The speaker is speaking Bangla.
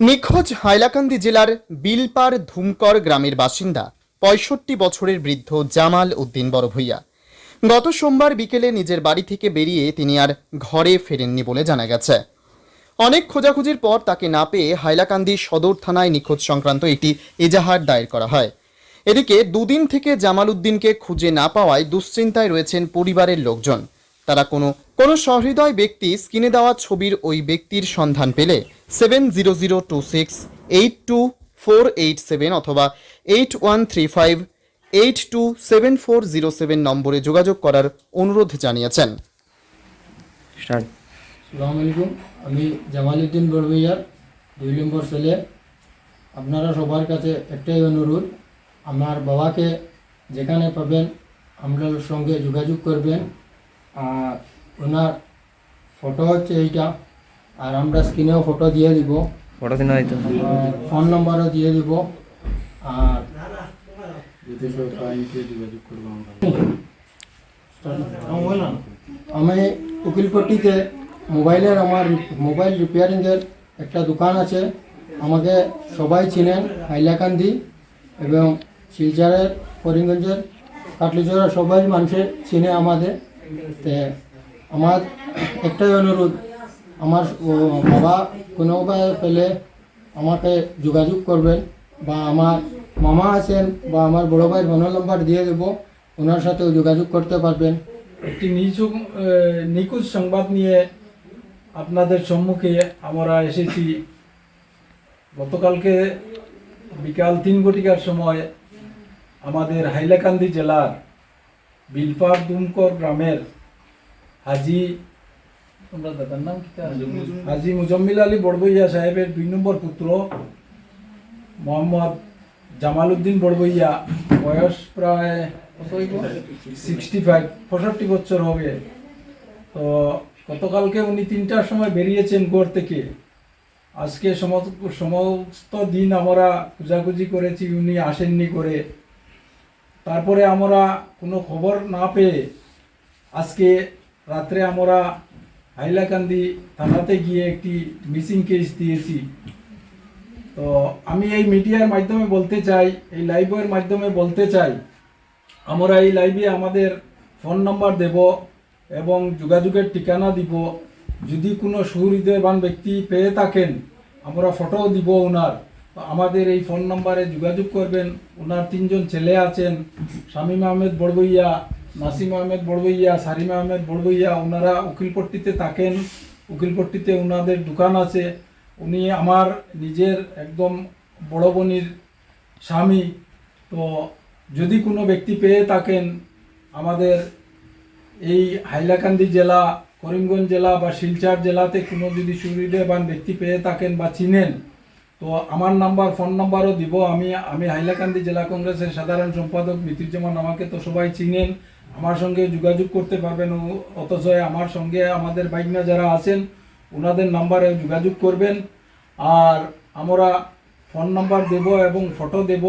নিখোঁজ হাইলাকান্দি জেলার বিলপার ধুমকর গ্রামের বাসিন্দা, পঁয়ষট্টি বছরের বৃদ্ধ জামাল উদ্দিন বড়ভূইয়া গত সোমবার বিকেলে নিজের বাড়ি থেকে বেরিয়ে তিনি আর ঘরে ফেরেননি বলে জানা গেছে। অনেক খোঁজাখুঁজির পর তাকে না পেয়ে হাইলাকান্দি সদর থানায় নিখোঁজ সংক্রান্ত একটি এজাহার দায়ের করা হয়। এদিকে দুদিন থেকে জামাল উদ্দিনকে খুঁজে না পাওয়ায় দুশ্চিন্তায় রয়েছেন পরিবারের লোকজন। তারা কোনো কোনো সহৃদয় ব্যক্তি স্ক্রিনে দেওয়া ছবির ওই ব্যক্তির সন্ধান পেলে seven zero zero two six eight two four eight seven অথবা eight one three five eight two seven four zero seven নম্বরে যোগাযোগ করার অনুরোধ জানিয়েছেন। সালাম আলাইকুম আমি জামালউদ্দিন বড়বইয়ার দুই নম্বর ছেলে আপনারা সবার কাছে একটাই অনুরোধ আমার বাবাকে যেখানে পাবেন আপনার সঙ্গে যোগাযোগ করবেন। আর ওনার ফটো হচ্ছে এইটা। আর আমরা স্ক্রিনেও ফটো দিয়ে দিব। ফটো দিন হয়তো ফোন নম্বরও দিয়ে দিব। আর আমি উকিলপট্টিতে মোবাইলের আমার মোবাইল রিপেয়ারিংয়ের একটা দোকান আছে। আমাকে সবাই চিনেন হাইলাকান্দি এবং শিলচরের করিমগঞ্জের কাটলিচরের সবাই মানুষের চিনে আমাদের। তে আমার একটাই অনুরোধ, আমার বাবা কোনো উপায় পেলে আমাকে যোগাযোগ করবেন বা আমার মামা আছেন বা আমার বড় ভাইয়ের ফোন নাম্বার দিয়ে দেবো, ওনার সাথেও যোগাযোগ করতে পারবেন। একটি নিচুক নিখুঁজ সংবাদ নিয়ে আপনাদের সম্মুখে আমরা এসেছি। গতকালকে বিকাল তিন ঘটিকার সময় আমাদের হাইলাকান্দি জেলার বিলপার দুমকর গ্রামের হাজি তোমরা দাদার নাম কি হাজি মুজম্মিল। আলী বড়বইয়া সাহেবের দুই নম্বর পুত্র মোহাম্মদ জামাল উদ্দিন বড়বইয়া বয়স প্রায় সিক্সটি ফাইভ পঁয়ষট্টি বছর হবে। তো গতকালকে উনি তিনটার সময় বেরিয়েছেন গড় থেকে। আজকে সমস্ত সমস্ত দিন আমরা খোঁজাখুঁজি করেছি উনি আসেননি করে। তারপরে আমরা কোনো খবর না পেয়ে আজকে রাত্রে আমরা হাইলাকান্দি থানাতে গিয়ে একটি মিসিং কেস দিয়েছি। তো আমি এই মিডিয়ার মাধ্যমে বলতে চাই, এই লাইভের মাধ্যমে বলতে চাই, আমরা এই লাইভে আমাদের ফোন নাম্বার দেব এবং যোগাযোগের ঠিকানা দিব। যদি কোনো সুহৃদয়বান ব্যক্তি পেয়ে থাকেন, আমরা ফটোও দিব ওনার। আমাদের এই ফোন নাম্বারে যোগাযোগ করবেন। ওনার তিনজন ছেলে আছেন, শামীম আহমেদ বড়বইয়া নাসিম আহমেদ বড়বইয়া সারিমা আহমেদ বড়বইয়া ওনারা উকিলপট্টিতে থাকেন। উকিলপট্টিতে ওনাদের দোকান আছে। উনি আমার নিজের একদম বড় বোনির স্বামী। তো যদি কোনো ব্যক্তি পেয়ে থাকেন, আমাদের এই হাইলাকান্দি জেলা, করিমগঞ্জ জেলা বা শিলচর জেলাতে কোনো যদি সুবিধাবান ব্যক্তি পেয়ে থাকেন বা চিনেন তো আমার নাম্বার, ফোন নাম্বারও দিব। আমি আমি হাইলাকান্দি জেলা কংগ্রেসের সাধারণ সম্পাদক মিতিরজামান আমাকে তো সবাই চিনেন। আমার সঙ্গে যোগাযোগ করতে পারবেন অথচ আমার সঙ্গে আমাদের বাইকনা যারা আছেন ওনাদের নাম্বারে যোগাযোগ করবেন। আর আমরা ফোন নাম্বার দেব এবং ফটো দেব।